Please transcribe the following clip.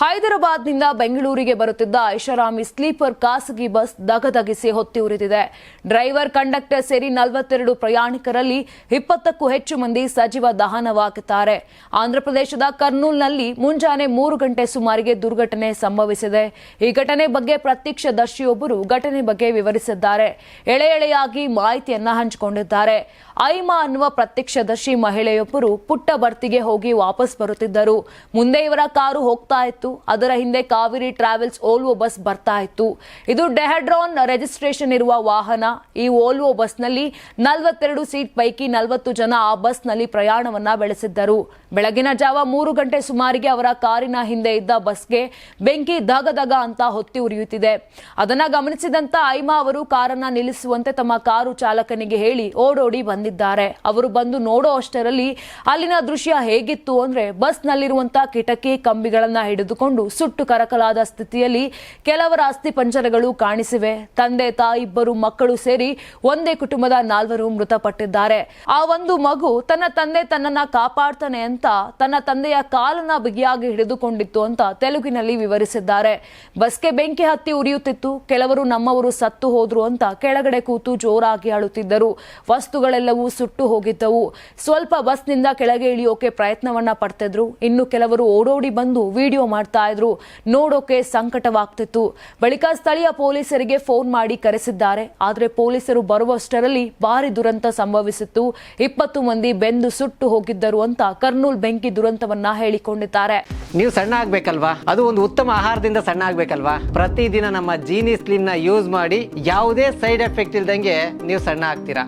ಹೈದರಾಬಾದ್ನಿಂದ ಬೆಂಗಳೂರಿಗೆ ಬರುತ್ತಿದ್ದ ಐಷಾರಾಮಿ ಸ್ಲೀಪರ್ ಖಾಸಗಿ ಬಸ್ ದಗದಗಿಸಿ ಹೊತ್ತಿ ಉರಿದಿದೆ. ಡ್ರೈವರ್ ಕಂಡಕ್ಟರ್ ಸೇರಿ ನಲವತ್ತೆರಡು ಪ್ರಯಾಣಿಕರಲ್ಲಿ ಇಪ್ಪತ್ತಕ್ಕೂ ಹೆಚ್ಚು ಮಂದಿ ಸಜೀವ ದಹನವಾಗಿದ್ದಾರೆ ಆಂಧ್ರಪ್ರದೇಶದ ಕರ್ನೂಲ್ನಲ್ಲಿ ಮುಂಜಾನೆ ಮೂರು ಗಂಟೆ ಸುಮಾರಿಗೆ ದುರ್ಘಟನೆ ಸಂಭವಿಸಿದೆ. ಈ ಘಟನೆ ಬಗ್ಗೆ ಪ್ರತ್ಯಕ್ಷದರ್ಶಿಯೊಬ್ಬರು ಘಟನೆ ಬಗ್ಗೆ ವಿವರಿಸಿದ್ದಾರೆ. ಎಳೆ ಎಳೆಯಾಗಿ ಮಾಹಿತಿಯನ್ನ ಹಂಚಿಕೊಂಡಿದ್ದಾರೆ. ಐಮಾ ಅನ್ನುವ ಪ್ರತ್ಯಕ್ಷದರ್ಶಿ ಮಹಿಳೆಯೊಬ್ಬರು ಪುಟ್ಟ ಬರ್ತಿಗೆ ಹೋಗಿ ವಾಪಸ್ ಬರುತ್ತಿದ್ದರು. ಮುಂದೆ ಇವರ ಕಾರು ಹೋಗ್ತಾ ಇತ್ತು. ಅದರ ಹಿಂದೆ ಕಾವೇರಿ ಟ್ರಾವೆಲ್ಸ್ ಓಲ್ವೋ ಬಸ್ ಬರ್ತಾ ಇತ್ತು. ಇದು ಡೆಹಡ್ರಾನ್ ರಿಜಿಸ್ಟ್ರೇಷನ್ ಇರುವ ವಾಹನ. ಈ ಓಲ್ವೋ ಬಸ್ನಲ್ಲಿ ನಲವತ್ತೆರಡು ಸೀಟ್ ಪೈಕಿ ನಲವತ್ತು ಜನ ಆ ಬಸ್ನಲ್ಲಿ ಪ್ರಯಾಣವನ್ನ ಬೆಳೆಸಿದ್ದರು. ಬೆಳಗಿನ ಜಾವ ಮೂರು ಗಂಟೆ ಸುಮಾರಿಗೆ ಅವರ ಕಾರಿನ ಹಿಂದೆ ಇದ್ದ ಬಸ್ಗೆ ಬೆಂಕಿ ಧಗ ದಗ ಅಂತ ಹೊತ್ತಿ ಉರಿಯುತ್ತಿದೆ. ಅದನ್ನ ಗಮನಿಸಿದಂತ ಐಮಾ ಅವರು ಕಾರನ್ನ ನಿಲ್ಲಿಸುವಂತೆ ತಮ್ಮ ಕಾರು ಚಾಲಕನಿಗೆ ಹೇಳಿ ಓಡೋಡಿ ಬಂದಿದ್ದಾರೆ. ಅವರು ಬಂದು ನೋಡೋ ಅಷ್ಟರಲ್ಲಿ ಅಲ್ಲಿನ ದೃಶ್ಯ ಹೇಗಿತ್ತು ಅಂದ್ರೆ ಬಸ್ನಲ್ಲಿರುವಂತ ಕಿಟಕಿ, ಕಂಬಿಗಳನ್ನ ಹಿಡಿದುಕೊಂಡು ಸುಟ್ಟು ಕರಕಲಾದ ಸ್ಥಿತಿಯಲ್ಲಿ ಕೆಲವರ ಅಸ್ಥಿ ಪಂಜರಗಳು ಕಾಣಿಸಿವೆ. ತಂದೆ, ತಾಯಿ ಇಬ್ಬರು ಮಕ್ಕಳು ಸೇರಿ ಒಂದೇ ಕುಟುಂಬದ ನಾಲ್ವರು ಮೃತಪಟ್ಟಿದ್ದಾರೆ. ಆ ಒಂದು ಮಗು ತನ್ನ ತಂದೆ ತನ್ನನ್ನ ಕಾಪಾಡ್ತಾನೆ ಅಂತ ತನ್ನ ತಂದೆಯ ಕಾಲನ್ನ ಬಿಗಿಯಾಗಿ ಹಿಡಿದುಕೊಂಡಿತ್ತು ಅಂತ ತೆಲುಗಿನಲ್ಲಿ ವಿವರಿಸಿದ್ದಾರೆ. ಬಸ್ಗೆ ಬೆಂಕಿ ಹತ್ತಿ ಉರಿಯುತ್ತಿತ್ತು. ಕೆಲವರು ನಮ್ಮವರು ಸತ್ತು ಹೋದ್ರು ಅಂತ ಕೆಳಗಡೆ ಕೂತು ಜೋರಾಗಿ ಅಳುತ್ತಿದ್ದರು. ವಸ್ತುಗಳೆಲ್ಲವೂ ಸುಟ್ಟು ಹೋಗಿದ್ದವು. ಸ್ವಲ್ಪ ಬಸ್ನಿಂದ ಕೆಳಗೆ ಇಳಿಯೋಕೆ ಪ್ರಯತ್ನವನ್ನ ಪಡ್ತಿದ್ರು. ಇನ್ನು ಕೆಲವರು ಓಡೋಡಿ ಬಂದು ವಿಡಿಯೋ ಮಾಡ್ತಾ ಇದ್ರು. ನೋಡೋಕೆ ಸಂಕಟವಾಗ್ತಿತ್ತು. ಬಳಿಕ ಸ್ಥಳೀಯ ಪೊಲೀಸರಿಗೆ ಫೋನ್ ಮಾಡಿ ಕರೆಸಿದ್ದಾರೆ. ಆದರೆ ಪೊಲೀಸರು ಬರುವಷ್ಟರಲ್ಲಿ ಭಾರಿ ದುರಂತ ಸಂಭವಿಸಿತ್ತು. ಇಪ್ಪತ್ತು ಮಂದಿ ಬೆಂದು ಸುಟ್ಟು ಹೋಗಿದ್ದರು ಅಂತ ಕರ್ನೂಲ್ ಬೆಂಕಿ ದುರಂತವನ್ನ ಹೇಳಿಕೊಂಡಿದ್ದಾರೆ. ನೀವು ಸಣ್ಣ ಆಗ್ಬೇಕಲ್ವಾ? ಅದು ಒಂದು ಉತ್ತಮ ಆಹಾರದಿಂದ ಸಣ್ಣ ಆಗ್ಬೇಕಲ್ವಾ? ಪ್ರತಿದಿನ ನಮ್ಮ ಜೀನಿ ಸ್ಲಿನ್ನ ಯೂಸ್ ಮಾಡಿ ಯಾವುದೇ ಸೈಡ್ ಎಫೆಕ್ಟ್ ಇಲ್ದಂಗೆ ನೀವು ಸಣ್ಣ ಆಗ್ತೀರಾ?